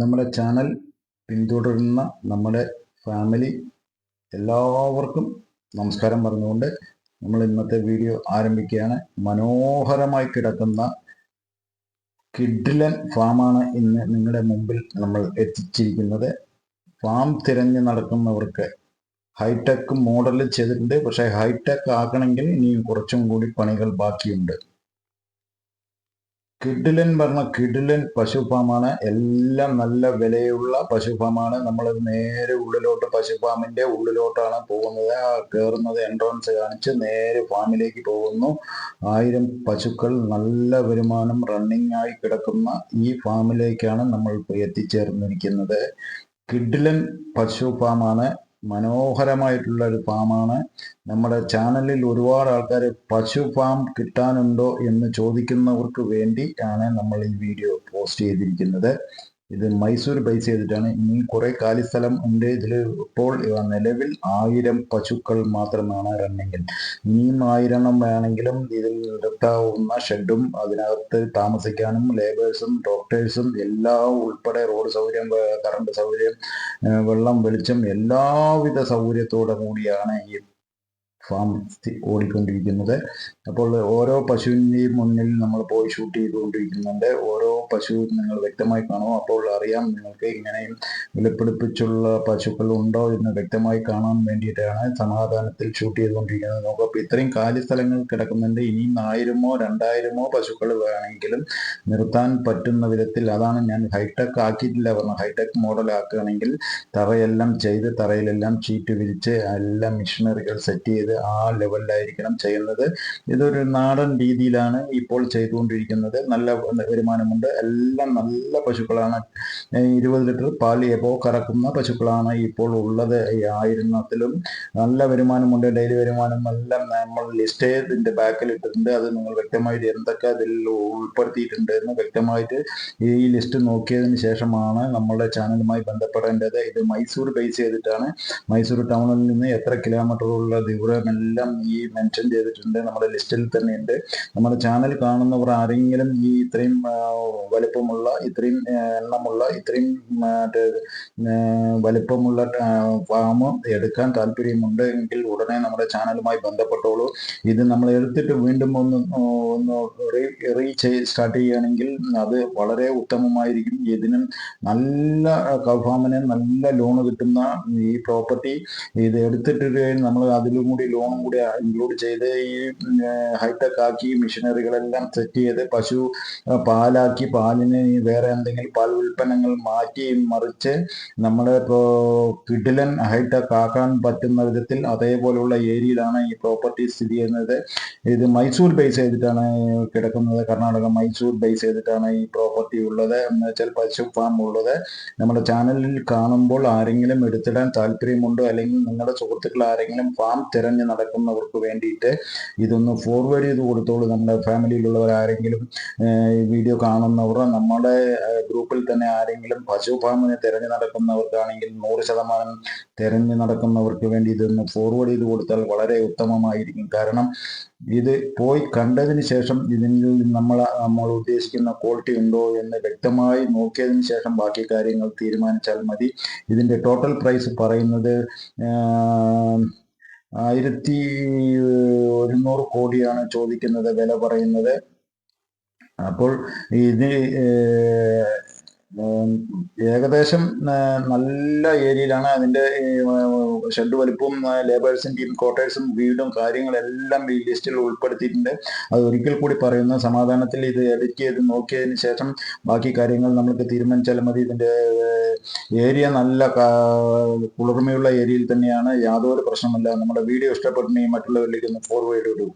നമ്മുടെ ചാനൽ പിന്തുടരുന്ന നമ്മുടെ ഫാമിലി എല്ലാവർക്കും നമസ്കാരം പറഞ്ഞുകൊണ്ട് നമ്മൾ ഇന്നത്തെ വീഡിയോ ആരംഭിക്കുകയാണ്. മനോഹരമായി കിടക്കുന്ന കിഡ്ലൻ ഫാമാണ് ഇന്ന് നിങ്ങളുടെ മുമ്പിൽ നമ്മൾ എത്തിച്ചിരിക്കുന്നത്. ഫാം തിരഞ്ഞു നടക്കുന്നവർക്ക് ഹൈടെക് മോഡൽ ചെയ്തിട്ടുണ്ട്. പക്ഷേ ഹൈടെക് ആക്കണമെങ്കിൽ ഇനിയും കുറച്ചും കൂടി പണികൾ ബാക്കിയുണ്ട്. കിഡിലൻ പറഞ്ഞ കിഡിലൻ പശു ഫാമാണ് എല്ലാം നല്ല വിലയുള്ള പശു ഫാമാണ് നമ്മൾ നേരെ ഉള്ളിലോട്ട് പശു ഫാമിന്റെ ഉള്ളിലോട്ടാണ് പോകുന്നത്. കയറുന്നത് എൻട്രൻസ് കാണിച്ച് നേരെ ഫാമിലേക്ക് പോകുന്നു. ആയിരം പശുക്കൾ നല്ല വരുമാനം റണ്ണിങ് ആയി കിടക്കുന്ന ഈ ഫാമിലേക്കാണ് നമ്മൾ എത്തിച്ചേർന്നിരിക്കുന്നത്. കിഡിലൻ പശു ഫാമാണ് മനോഹരമായിട്ടുള്ള ഒരു ഫാമാണ്. നമ്മുടെ ചാനലിൽ ഒരുപാട് ആൾക്കാർ പശു ഫാം കിട്ടാനുണ്ടോ എന്ന് ചോദിക്കുന്നവർക്ക് വേണ്ടി ആണ് നമ്മൾ ഈ വീഡിയോ പോസ്റ്റ് ചെയ്തിരിക്കുന്നത്. ഇത് മൈസൂർ ബേസ് ചെയ്തിട്ടാണ്. ഇനി കുറെ കാലിസ്ഥലം ഉണ്ട്. ഇതിൽ ഇപ്പോൾ നിലവിൽ ആയിരം പശുക്കൾ മാത്രമാണ് റണ്ണിങ്ങിൽ ഇനിയും ആയിരം വേണമെങ്കിലും ഇതിൽ നിർത്താവുന്ന ഷെഡും അതിനകത്ത് താമസിക്കാനും ലേബേഴ്സും ഡോക്ടേഴ്സും എല്ലാം ഉൾപ്പെടെ റോഡ് സൗകര്യം കറണ്ട് സൗകര്യം വെള്ളം വെളിച്ചം എല്ലാവിധ സൗകര്യത്തോടെ കൂടിയാണ് ഈ ഫാം ഓടിക്കൊണ്ടിരിക്കുന്നത്. അപ്പോൾ ഓരോ പശുവിന്റെയും മുന്നിൽ നമ്മൾ പോയി ഷൂട്ട് ചെയ്തുകൊണ്ടിരിക്കുന്നുണ്ട്. ഓരോ പശു നിങ്ങൾ വ്യക്തമായി കാണുമോ? അപ്പോൾ അറിയാം നിങ്ങൾക്ക് ഇങ്ങനെയും വിലപ്പിടിപ്പിച്ചുള്ള പശുക്കൾ ഉണ്ടോ എന്ന് വ്യക്തമായി കാണാൻ വേണ്ടിയിട്ടാണ് സമാധാനത്തിൽ ഷൂട്ട് ചെയ്തുകൊണ്ടിരിക്കുന്നത്. നോക്കുക അപ്പോൾ ഇത്രയും കാലി സ്ഥലങ്ങൾ കിടക്കുന്നുണ്ട്. ഇനിയും ആയിരമോ രണ്ടായിരമോ പശുക്കൾ വേണമെങ്കിലും നിർത്താൻ പറ്റുന്ന വിധത്തിൽ അതാണ് ഞാൻ ഹൈടെക് ആക്കിയിട്ടില്ല. പറഞ്ഞു ഹൈടെക് മോഡൽ ആക്കുകയാണെങ്കിൽ തറയെല്ലാം ചെയ്ത് തറയിലെല്ലാം ചീറ്റ് വിരിച്ച് എല്ലാം മിഷനറികൾ സെറ്റ് ചെയ്ത് ആ ലെവലിലായിരിക്കണം ചെയ്യുന്നത്. ഇതൊരു നാടൻ രീതിയിലാണ് ഇപ്പോൾ ചെയ്തുകൊണ്ടിരിക്കുന്നത്. നല്ല വരുമാനമുണ്ട്. എല്ലാം നല്ല പശുക്കളാണ്. ഇരുപത് ലിറ്റർ പാൽ എബോ കറക്കുന്ന പശുക്കളാണ് ഇപ്പോൾ ഉള്ളത്. ആയിരത്തിലും നല്ല വരുമാനമുണ്ട്. ഡെയിലി വരുമാനം എല്ലാം നമ്മൾ ലിസ്റ്റ് ഇതിന്റെ ബാക്കിൽ ഇട്ടിട്ടുണ്ട് അത് നിങ്ങൾ വ്യക്തമായിട്ട് എന്തൊക്കെ അതിൽ ഉൾപ്പെടുത്തിയിട്ടുണ്ട് എന്ന് വ്യക്തമായിട്ട് ഈ ലിസ്റ്റ് നോക്കിയതിന് ശേഷമാണ് നമ്മുടെ ചാനലുമായി ബന്ധപ്പെടേണ്ടത്. ഇത് മൈസൂർ ബേസ് ചെയ്തിട്ടാണ്. മൈസൂർ ടൗണിൽ നിന്ന് എത്ര കിലോമീറ്റർ ഉള്ള ദൂരമെല്ലാം ഈ മെൻഷൻ ചെയ്തിട്ടുണ്ട്. നമ്മുടെ ലിസ്റ്റിൽ തന്നെ ഉണ്ട് നമ്മുടെ ചാനൽ കാണുന്നവർ ആരെങ്കിലും ഈ ഇത്രയും വലുപ്പമുള്ള ഇത്രയും എണ്ണമുള്ള ഇത്രയും വലുപ്പമുള്ള ഫാം എടുക്കാൻ താല്പര്യമുണ്ട് എങ്കിൽ ഉടനെ നമ്മുടെ ചാനലുമായി ബന്ധപ്പെട്ടോളൂ. ഇത് നമ്മൾ എടുത്തിട്ട് വീണ്ടും ഒന്ന് ഒന്ന് റീ സ്റ്റാർട്ട് ചെയ്യുകയാണെങ്കിൽ അത് വളരെ ഉത്തമമായിരിക്കും. ഇതിനും നല്ല കഫാമിന് നല്ല ലോൺ കിട്ടുന്ന ഈ പ്രോപ്പർട്ടി ഇത് എടുത്തിട്ട് നമ്മൾ അതിലും കൂടി ലോണും കൂടി ഇൻക്ലൂഡ് ചെയ്ത് ഈ ഹൈടെക് ആക്കി മെഷീനറികളെല്ലാം സെറ്റ് ചെയ്ത് പശു പാലാക്കി പാലിന് വേറെ എന്തെങ്കിലും പാൽ ഉൽപ്പന്നങ്ങൾ മാറ്റി മറിച്ച് നമ്മുടെ ഇപ്പോൾ കിഡിലൻ ഹൈടെക് ആക്കാൻ പറ്റുന്ന വിധത്തിൽ അതേപോലുള്ള ഏരിയയിലാണ് ഈ പ്രോപ്പർട്ടി സ്ഥിതി ചെയ്യുന്നത്. ഇത് മൈസൂർ ബേസ് ചെയ്തിട്ടാണ് കിടക്കുന്നത്. കർണാടക മൈസൂർ ബേസ് ചെയ്തിട്ടാണ് ഈ പ്രോപ്പർട്ടി ഉള്ളത്. എന്ന് വെച്ചാൽ പശു ഫാം ഉള്ളത്. നമ്മുടെ ചാനലിൽ കാണുമ്പോൾ ആരെങ്കിലും എടുത്തിടാൻ താല്പര്യമുണ്ടോ? അല്ലെങ്കിൽ നിങ്ങളുടെ സുഹൃത്തുക്കൾ ആരെങ്കിലും ഫാം തിരഞ്ഞു നടക്കുന്നവർക്ക് വേണ്ടിയിട്ട് ഇതൊന്ന് ഫോർവേഡ് ചെയ്ത് കൊടുത്തോളൂ. നമ്മുടെ ഫാമിലിയിലുള്ളവർ ആരെങ്കിലും വീഡിയോ കാണുന്നവർ. നമ്മുടെ ഗ്രൂപ്പിൽ തന്നെ ആരെങ്കിലും പശു ഫാമിനെ തിരഞ്ഞു നടക്കുന്നവർക്കാണെങ്കിൽ നൂറ് ശതമാനം തിരഞ്ഞു നടക്കുന്നവർക്ക് വേണ്ടി ഇതൊന്ന് ഫോർവേഡ് ചെയ്ത് കൊടുത്താൽ വളരെ ഉത്തമമായിരിക്കും. കാരണം ഇത് പോയി കണ്ടതിന് ശേഷം ഇതിൽ നമ്മൾ നമ്മൾ ഉദ്ദേശിക്കുന്ന ക്വാളിറ്റി ഉണ്ടോ എന്ന് വ്യക്തമായി നോക്കിയതിന് ശേഷം ബാക്കി കാര്യങ്ങൾ തീരുമാനിച്ചാൽ മതി. ഇതിന്റെ ടോട്ടൽ പ്രൈസ് പറയുന്നത് ആയിരത്തി ഒരുന്നൂറ് കോടിയാണ് ചോദിക്കുന്നത് വില പറയുന്നത്. അപ്പോൾ ഇത് ഏകദേശം നല്ല ഏരിയയിലാണ് അതിന്റെ ഷെഡ് വലുപ്പവും ലേബേഴ്സിന്റെയും ക്വാർട്ടേഴ്സും വീടും കാര്യങ്ങളെല്ലാം ഈ ലിസ്റ്റിൽ ഉൾപ്പെടുത്തിയിട്ടുണ്ട്. അത് ഒരിക്കൽ കൂടി പറയുന്നു സമാധാനത്തിൽ ഇത് എഡിറ്റ് ചെയ്ത് നോക്കിയതിന് ശേഷം ബാക്കി കാര്യങ്ങൾ നമുക്ക് തീരുമാനിച്ചാൽ മതി. ഇതിന്റെ ഏരിയ നല്ല കുളിർമയുള്ള ഏരിയയിൽ തന്നെയാണ് യാതൊരു പ്രശ്നമല്ല നമ്മുടെ വീഡിയോ ഇഷ്ടപ്പെട്ടുണ്ടെങ്കിൽ മറ്റുള്ളവരിലേക്ക് ഒന്ന് ഫോർവേഡ് ഇടൂ.